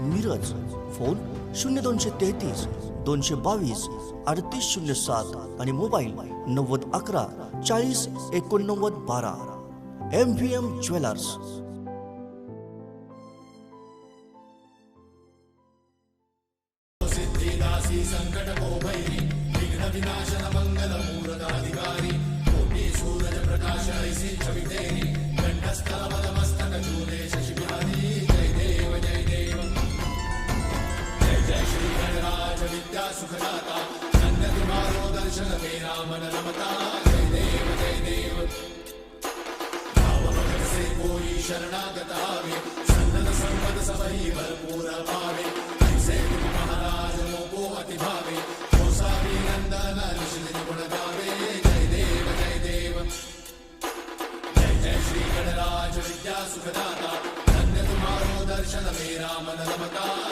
Miraj phone शून्य दोनशे तेहतीस दोनशे बावीस अडतीस शून्य सात आणि मोबाईल नव्वद अकरा चाळीस एकोणनव्वद बारा. M V M jewellers. शरणागतावे सन्नत संपद सबही भरपूर पावे ऐसे गुरु महाराज मोको अति भावे होसावी नंदन ऋषि गुण गावे जय देव जय देव जय जय श्री गणराज विद्या सुखदाता धन्य तुम्हारो दर्शन मेरा मन रमता